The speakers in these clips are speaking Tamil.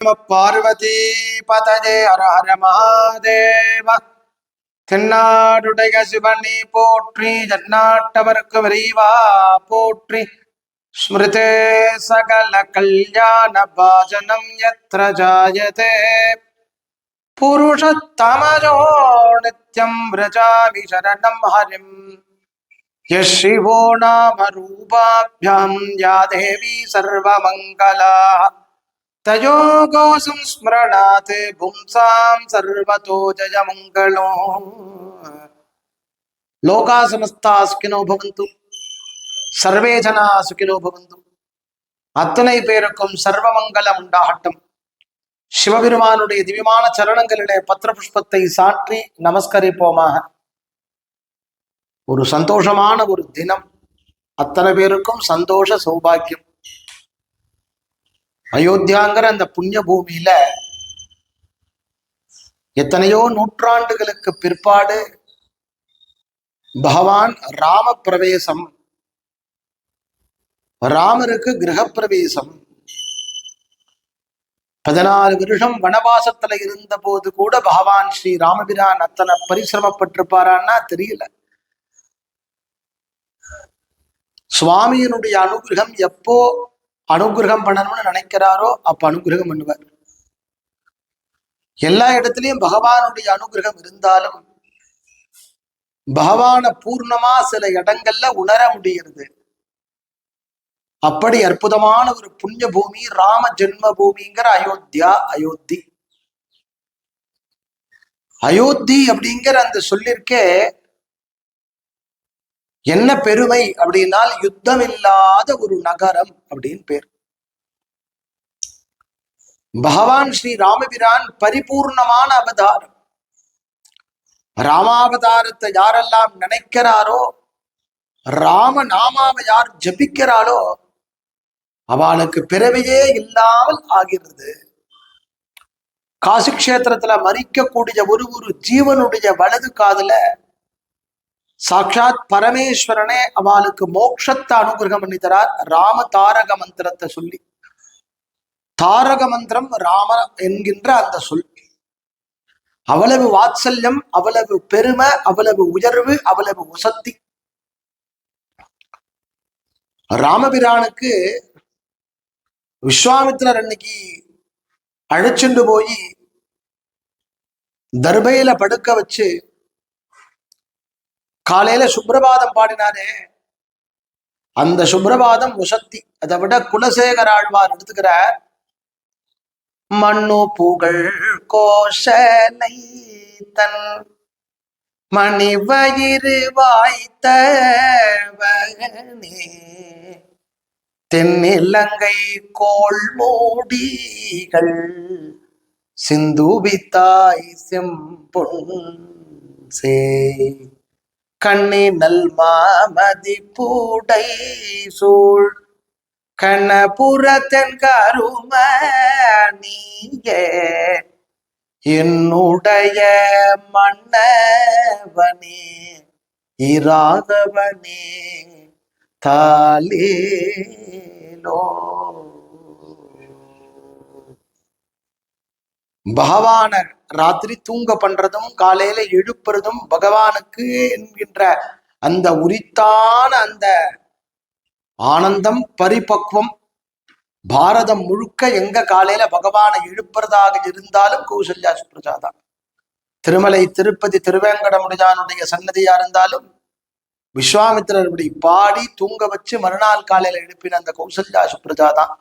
பார்வதி பதஜே ஹரஹர மகாதேவ தென்னாடுடைய சிவனி போற்றி ஜன்னாட்டவர்க்கு விரைவா போற்றி ஸ்மிருதே சகல கல்யாண பாஜனம் எத்திர ஜாயதே புருஷத்தமஜோ நித்யம் விரஜாமி சரணம் ஹரிம் யசிவோ நாம ரூபாபியாம் யா தேவி சர்வமங்கலா தயோகோ ஸ்மரணாத் பும்சாம் சர்வதோ ஜயமங்களோ லோகா சமஸ்தா சுகினோ பவந்து சர்வே ஜனா சுகினோ பவந்து அத்தனை பேருக்கும் சர்வமங்கலம் உண்டாகட்டும். சிவபெருமானுடைய திவ்யமான சரணங்களிலே பத்திர புஷ்பத்தை சாற்றி நமஸ்கரிப்போமாக. ஒரு சந்தோஷமான ஒரு தினம். அத்தனை பேருக்கும் சந்தோஷ சௌபாக்கியம். அயோத்தியாங்கிற அந்த புண்ணிய பூமியில எத்தனையோ நூற்றாண்டுகளுக்கு பிற்பாடு பகவான் ராம பிரவேசம் ராமருக்கு கிரகப்பிரவேசம். பதினாலு வருஷம் வனவாசத்துல இருந்த போது கூட பகவான் ஸ்ரீ ராமபிரான் அத்தனை பரிசிரமப்பட்டிருப்பாரான்னா தெரியல. சுவாமியினுடைய அனுகிரகம் எப்போ அனுகிரகம் பண்ணணும்னு நினைக்கிறாரோ அப்ப அனுகிரகம் பண்ணுவார். எல்லா இடத்துலயும் பகவானுடைய அனுகிரகம் இருந்தாலும் பகவான பூர்ணமா சில இடங்கள்ல உணர முடிகிறது அப்படி அற்புதமான ஒரு புண்ணிய பூமி ராம ஜென்ம பூமிங்கிற அயோத்தியா அயோத்தி. அயோத்தி அப்படிங்கிற அந்த சொல்லிருக்கே என்ன பெருமை அப்படின்னால் யுத்தம் இல்லாத ஒரு நகரம் அப்படின்னு பேர். பகவான் ஸ்ரீ ராமபிரான் பரிபூர்ணமான அவதாரம். ராமாவதாரத்தை யாரெல்லாம் நினைக்கிறாரோ ராம நாமாவை யார் ஜபிக்கிறாளோ அவளுக்கு பிறவையே இல்லாமல் ஆகிறது. காசி கஷேத்திரத்துல மறிக்கக்கூடிய ஒரு ஒரு ஜீவனுடைய வலது காதுல சாட்சாத் பரமேஸ்வரனே அவளுக்கு மோட்சத்தை அனுகிரகம் பண்ணி தரார். ராம தாரக மந்திரத்தை சொல்லி. தாரக மந்திரம் ராம என்கின்ற அந்த சொல். அவ்வளவு வாத்சல்யம் அவ்வளவு பெருமை அவ்வளவு உயர்வு அவ்வளவு உசத்தி ராமபிரானுக்கு விஸ்வாமித்திரர் அன்னைக்கு அழைச்சிண்டு போய் தர்பையில படுக்க வச்சு காலையில சுப்பிரபாதம் பாடினாரே. அந்த சுப்பிரபாதம் உசத்தி அதை விட குலசேகர ஆழ்வார் எடுத்துக்கிறார். மண்ணு புகழ் கோஷனை தன் மணிவயிறு வாய்த்தவனே. தென்னிலங்கை கோள் மூடிகள் சிந்துபித்தாய் செம்பொன் சே கண்ணி நல் மாமதி பூடை சூழ் கண்ணபுரத்தன் கரும நீயே என்னுடைய மன்னவனே இராகவனே தாலேலோ பகவான ராத்திரி தூங்க பண்றதும் காலையில எழுப்புறதும் பகவானுக்கு என்கின்ற அந்த உரித்தான அந்த ஆனந்தம் பரிபக்வம் பாரதம் முழுக்க எங்க காலையில பகவானை எழுப்புறதாக இருந்தாலும் கௌசல்யா சுப்ரஜாதா. திருமலை திருப்பதி திருவேங்கடமுடியானுடைய சன்னதியா இருந்தாலும் விஸ்வாமித்திரர் இப்படி பாடி தூங்க வச்சு மறுநாள் காலையில எழுப்பின அந்த கௌசல்யா சுப்ரஜாதான்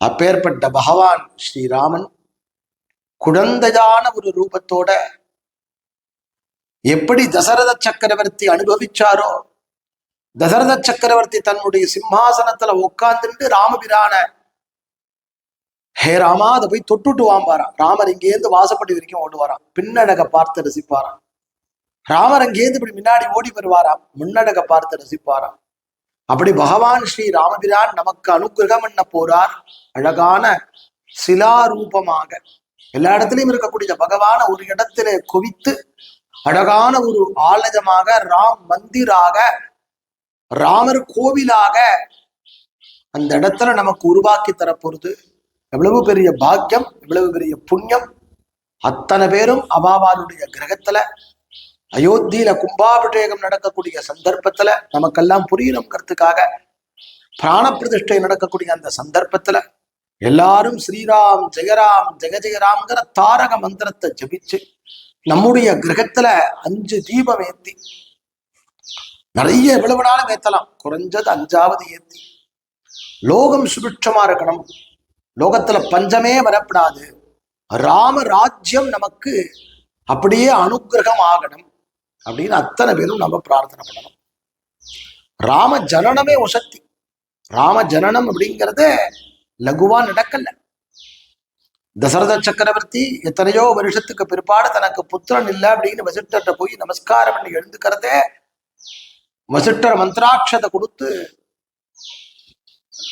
அப்பேற்பட்ட பகவான் ஸ்ரீராமன் குழந்தையான ஒரு ரூபத்தோட எப்படி தசரத சக்கரவர்த்தி அனுபவிச்சாரோ தசரத சக்கரவர்த்தி தன்னுடைய சிம்மாசனத்துல உட்கார்ந்துட்டு ராமபிரான ஹே ராமா அதை போய் தொட்டுட்டு வாம்பாராம் ராமர் இங்கேருந்து வாசப்பட்டு வரைக்கும் ஓடுவாராம். பின்னடக பார்த்து ரசிப்பாராம். ராமர் அங்கேருந்து இப்படி முன்னாடி ஓடி வருவாராம். முன்னடக பார்த்து ரசிப்பாராம். அப்படி பகவான் ஸ்ரீ ராமபிரான் நமக்கு அனுகிரகம் பண்ண போறார் அழகான சிலாரூபமாக. எல்லா இடத்துலயும் இருக்கக்கூடிய பகவான ஒரு இடத்திலே குவித்து அழகான ஒரு ஆலயமாக ராம் மந்திராக ராமர் கோவிலாக அந்த இடத்துல நமக்கு உருவாக்கி தரப்போறது. எவ்வளவு பெரிய பாக்கியம் எவ்வளவு பெரிய புண்ணியம். அத்தனை பேரும் அபாவாளுடைய கிரகத்துல அயோத்தியில கும்பாபிஷேகம் நடக்கக்கூடிய சந்தர்ப்பத்துல நமக்கெல்லாம் புரியணுங்கிறதுக்காக பிராண பிரதிஷ்டை நடக்கக்கூடிய அந்த சந்தர்ப்பத்துல எல்லாரும் ஸ்ரீராம் ஜெயராம் ஜெய ஜெயராம்ங்கிற தாரக மந்திரத்தை ஜபிச்சு நம்முடைய கிரகத்துல அஞ்சு தீபம் ஏத்தி நிறைய எவ்வளவு நாளும் ஏத்தலாம். குறைஞ்சது அஞ்சாவது ஏத்தி. லோகம் சுபிட்சமா இருக்கணும். லோகத்துல பஞ்சமே வரப்படாது. ராம ராஜ்யம் நமக்கு அப்படியே அனுக்கிரகம் ஆகணும். அப்படின்னு அத்தனை பேரும் நம்ம பிரார்த்தனை பண்ணணும். ராம ஜனனமே உசக்தி ராம ஜனனம் அப்படிங்கிறத லகுவா நடக்கல. தசரத சக்கரவர்த்தி எத்தனையோ வருஷத்துக்கு பிற்பாடு தனக்கு புத்திரன் இல்லை அப்படின்னு வசிஷ்டர்கிட்ட போய் நமஸ்காரம் பண்ணி எழுந்துக்கிறதே வசிட்டர் மந்திராட்சதை கொடுத்து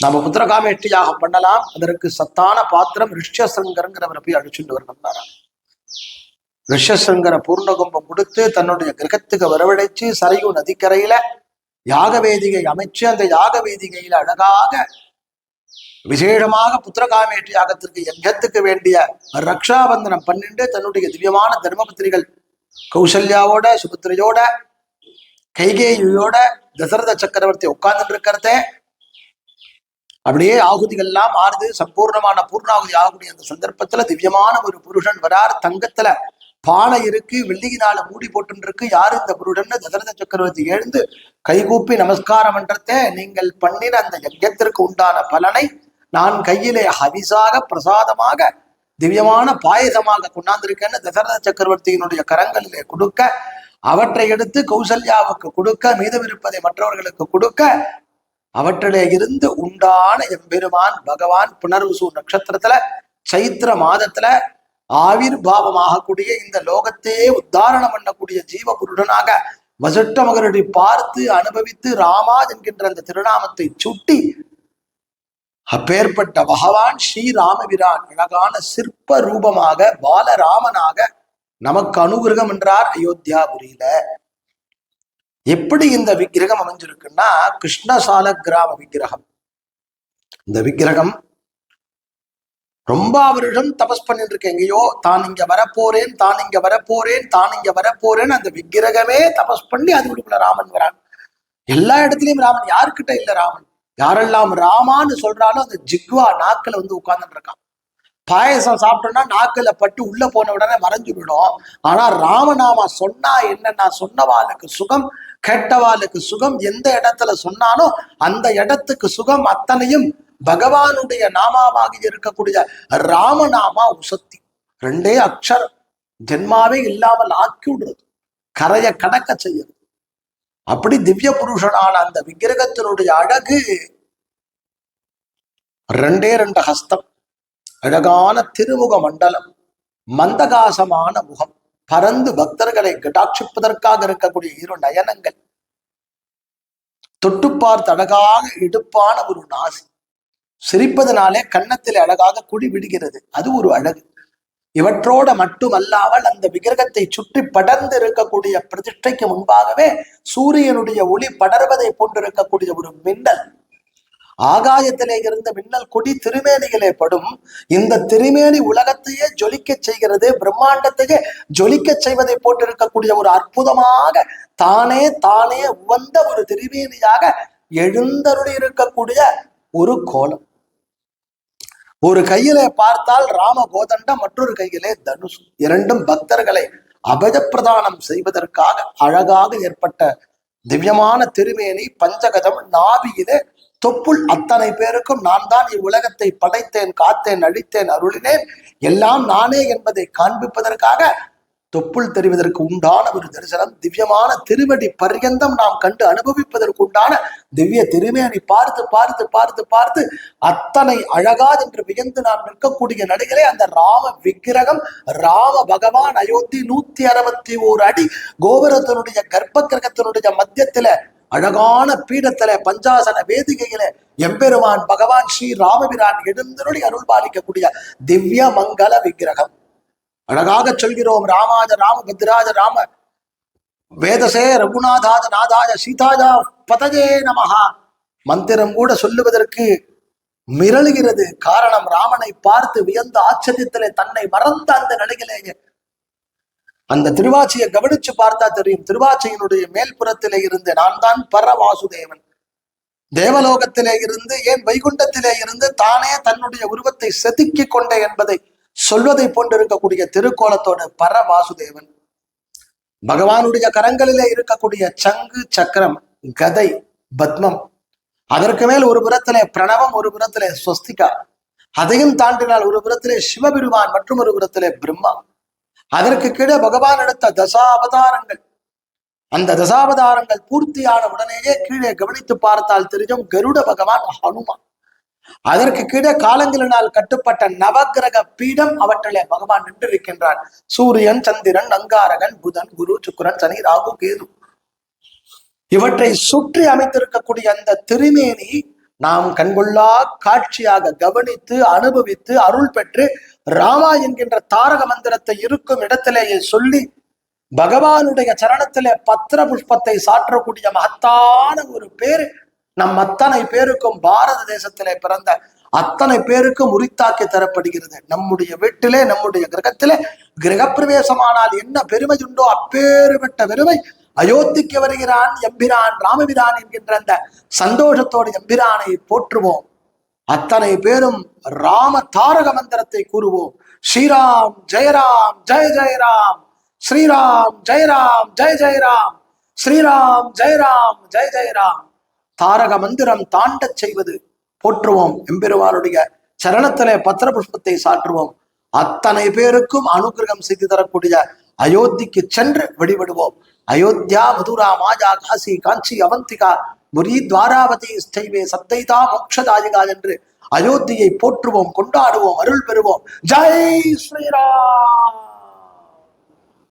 நம்ம புத்திரகாமேஷ்டி யாகம் பண்ணலாம். அதற்கு சத்தான பாத்திரம் ரிஷ்யசங்கரங்கிறவரை போய் அழிச்சுட்டு வரணும்னாராம். ரிஷசங்கர பூர்ணகும்பம் கொடுத்து தன்னுடைய கிரகத்துக்கு வரவழைச்சு சரையு நதிக்கரையில யாக வேதிகை அமைச்சு அந்த யாக வேதிகையில அழகாக விசேஷமாக புத்திரகாமேட்டி யாகத்திற்கு யஜ்ஞத்துக்கு வேண்டிய ரக்ஷாபந்தனம் பண்ணிட்டு தன்னுடைய திவ்யமான தர்மபுத்திரிகள் கௌசல்யாவோட சுபத்திரையோட கைகேயோட தசரத சக்கரவர்த்தி உட்கார்ந்துட்டு இருக்கிறதே அப்படியே ஆகுதிகள்லாம் மாறுது. சம்பூர்ணமான பூர்ணாகுதி ஆகக்கூடிய அந்த சந்தர்ப்பத்துல திவ்யமான ஒரு புருஷன் வரார் தங்கத்துல. பானை இருக்கு வெள்ளியினால மூடி போட்டுருக்கு யாரு இந்த குருடன் தசரத சக்கரவர்த்தி எழுந்து கைகூப்பி நமஸ்காரம் மன்றத்தை நீங்கள் பண்ணின அந்த யஜ்யத்திற்கு உண்டான பலனை நான் கையிலே ஹவிசாக பிரசாதமாக திவ்யமான பாயசமாக கொண்டாந்திருக்கேன்னு தசரத சக்கரவர்த்தியினுடைய கரங்களிலே கொடுக்க அவற்றை எடுத்து கௌசல்யாவுக்கு கொடுக்க மீதமிருப்பதை மற்றவர்களுக்கு கொடுக்க அவற்றிலே இருந்து உண்டான எம்பெருமான் பகவான் புனர்வசு நட்சத்திரத்துல சைத்திர மாதத்துல ஆவிர் பாவமாகக்கூடிய இந்த லோகத்தையே உத்தாரணம் பண்ணக்கூடிய ஜீவபுருடனாக வசட்ட மகரடி பார்த்து அனுபவித்து ராமா என்கின்ற அந்த திருநாமத்தை சுட்டி அப்பேற்பட்ட பகவான் ஸ்ரீராமபிரான் அழகான சிற்ப ரூபமாக பாலராமனாக நமக்கு அனுகிரகம் என்றார் அயோத்தியாபுரியில. எப்படி இந்த விக்கிரகம் அமைஞ்சிருக்குன்னா கிருஷ்ணசால கிராம விக்கிரகம். இந்த விக்கிரகம் ரொம்ப அவரிடம் தபஸ் பண்ணிட்டு இருக்கேன் எங்கேயோ தான் இங்க வரப்போறேன் தான் இங்க வரப்போறேன் தான் இங்க வரப்போறேன் அந்த விக்கிரகமே தபஸ் பண்ணி அது விடுப்புல ராமன் வரான். எல்லா இடத்துலயும் ராமன் யாருக்கிட்ட இல்ல ராமன். யாரெல்லாம் ராமான்னு சொல்றாலும் அந்த ஜிக்வா நாக்கில் வந்து உட்கார்ந்துட்டு இருக்கான். பாயசம் சாப்பிட்டோம்னா நாக்கில் பட்டு உள்ள போன உடனே மறைஞ்சு விடும் ஆனா ராமநாமா சொன்னா என்னன்னா சொன்னவாளுக்கு சுகம் கேட்டவாளுக்கு சுகம் எந்த இடத்துல சொன்னாலும் அந்த இடத்துக்கு சுகம் அத்தனையும் பகவானுடைய நாமாவாகி இருக்கக்கூடிய ராமநாமா உசத்தி. ரெண்டே அக்ஷரம். ஜென்மாவே இல்லாமல் ஆக்கி விடுறது. கரையை கடக்க செய்யறது. அப்படி திவ்ய புருஷனான அந்த விக்கிரகத்தினுடைய அழகு ரெண்டே ரெண்டு ஹஸ்தம். அழகான திருமுக மண்டலம். மந்தகாசமான முகம். பரந்து பக்தர்களை கடாட்சிப்பதற்காக இருக்கக்கூடிய இரு நயனங்கள். தொட்டுப்பார்த்து அழகாக இடுப்பான ஒரு நாசி. சிரிப்பதனாலே கன்னத்தில் அழகாக குடி விடுகிறது. அது ஒரு அழகு. இவற்றோட மட்டுமல்லாமல் அந்த விக்கிரகத்தை சுற்றி படர்ந்து இருக்கக்கூடிய பிரதிஷ்டைக்கு முன்பாகவே சூரியனுடைய ஒளி படர்வதை போன்றிருக்கக்கூடிய ஒரு மின்னல். ஆகாயத்திலே இருந்த மின்னல் கொடி திருமேனிகளே படும். இந்த திருமேனி உலகத்தையே ஜொலிக்க செய்கிறது பிரம்மாண்டத்தையே ஜொலிக்க செய்வதை போட்டிருக்கக்கூடிய ஒரு அற்புதமாக தானே தானே உவந்த ஒரு திருமேனியாக எழுந்தருளி இருக்கக்கூடிய ஒரு கோலம். ஒரு கையிலே பார்த்தால் ராம கோதண்டம் மற்றொரு கையிலே தனுஷ் இரண்டும் பக்தர்களை அபஜப்பிரதானம் செய்வதற்காக அழகாக ஏற்பட்ட திவ்யமான திருமேனி பஞ்சகதம் நாபியிலே தொப்புள் அத்தனை பேருக்கும் நான் தான் இவ்வுலகத்தை படைத்தேன் காத்தேன் அழித்தேன் அருளினேன். எல்லாம் நானே என்பதை காண்பிப்பதற்காக தொப்புள் தெரிவதற்கு உண்டான ஒரு தரிசனம் திவ்யமான திருவடி பர்யந்தம் நாம் கண்டு அனுபவிப்பதற்கு உண்டான திவ்ய திருமேனி பார்த்து பார்த்து பார்த்து பார்த்து அத்தனை அழகா என்று வியந்து நாம் நிற்கக்கூடிய நடிகரே அந்த ராம விக்கிரகம் ராம பகவான் அயோத்தி நூத்தி அறுபத்தி ஓரு அடி கோபுரத்தினுடைய கர்ப்ப கிரகத்தினுடைய மத்தியத்தில அழகான பீடத்துல பஞ்சாசன வேதிகையில எம்பெருமான் பகவான் ஸ்ரீ ராமபிரான் எழுந்தருளி அருள் பாலிக்கக்கூடிய திவ்ய மங்கள விக்கிரகம். அழகாக சொல்கிறோம் ராமாஜ ராம பத்ராஜ ராம வேதசே ரகுநாதாஜ நாதாஜ சீதாஜா பதஜே நமஹா. மந்திரம் கூட சொல்லுவதற்கு மிரளுகிறது. காரணம் ராமனை பார்த்து வியந்த ஆச்சரியத்திலே தன்னை மறந்த அந்த நிலையிலேயே. அந்த திருவாச்சியை கவனிச்சு பார்த்தா தெரியும். திருவாச்சியினுடைய மேல்புறத்திலே இருந்து நான் தான் பர வாசுதேவன் தேவலோகத்திலே இருந்து ஏன் வைகுண்டத்திலே இருந்து தானே தன்னுடைய உருவத்தை செதுக்கிக் கொண்டே என்பதை சொல்வதை போன்றிருக்கக்கூடிய திருக்கோலத்தோட பர வாசுதேவன் பகவானுடைய கரங்களிலே இருக்கக்கூடிய சங்கு சக்கரம் கதை பத்மம் அதற்கு மேல் ஒரு புறத்திலே பிரணவம் ஒரு புறத்திலே ஸ்வஸ்திகா அதையும் தாண்டினால் ஒரு புறத்திலே சிவபெருமான் மற்றும் ஒரு புறத்திலே பிரம்மா. அதற்கு கீழே பகவான் எடுத்த தசாவதாரங்கள். அந்த தசாவதாரங்கள் பூர்த்தியான உடனேயே கீழே கவனித்து பார்த்தால் தெரியும் கருட பகவான் ஹனுமான். அதற்கு கீழே காலங்களினால் கட்டுப்பட்ட நவக்கிரக பீடம் அவற்றிலே பகவான் நின்றிருக்கின்றான் சூரியன் சந்திரன் அங்காரகன் புதன் குரு சுக்கரன் சனி ராகு கேது. இவற்றை சுற்றி அமைத்திருக்கக்கூடிய அந்த திருமேனி நாம் கண்கொள்ளா காட்சியாக கவனித்து அனுபவித்து அருள் பெற்று ராமா என்கின்ற தாரக மந்திரத்தை இருக்கும் இடத்திலேயே சொல்லி பகவானுடைய சரணத்திலே பத்திர புஷ்பத்தை சாற்றக்கூடிய மகத்தான ஒரு பேரு நம் அத்தனை பேருக்கும் பாரத தேசத்திலே பிறந்த அத்தனை பேருக்கும் உரித்தாக்கி தரப்படுகிறது. நம்முடைய வீட்டிலே நம்முடைய கிரகத்திலே கிரகப்பிரவேசமானால் என்ன பெருமை உண்டோ அப்பேறுபட்ட பெருமை. அயோத்திக்கு வருகிறான் எம்பிரான் ராமபிரான் என்கின்ற அந்த சந்தோஷத்தோடு எம்பிரானை போற்றுவோம். அத்தனை பேரும் ராம தாரக மந்திரத்தை கூறுவோம். ஸ்ரீராம் ஜெயராம் ஜெய ஜெயராம். ஸ்ரீராம் ஜெயராம் ஜெய ஜெயராம். ஸ்ரீராம் ஜெயராம் ஜெய ஜெயராம். தாரக மந்திரம் தாண்டச் செய்வது போற்றுவோம். எம்பெருமானுடைய சரணத்திலே பத்திர புஷ்பத்தை சாற்றுவோம். அத்தனை பேருக்கும் அனுகிரகம் செய்து தரக்கூடிய அயோத்திக்கு சென்று வழிபடுவோம். அயோத்தியா மதுரா மாஜா காசி காஞ்சி அவந்திகா புரி துவாராவதி ஸ்தைவே சத்தைதா மோக்ஷதாயிகா என்று அயோத்தியை போற்றுவோம் கொண்டாடுவோம் அருள் பெறுவோம். ஜெய் ஸ்ரீராம்!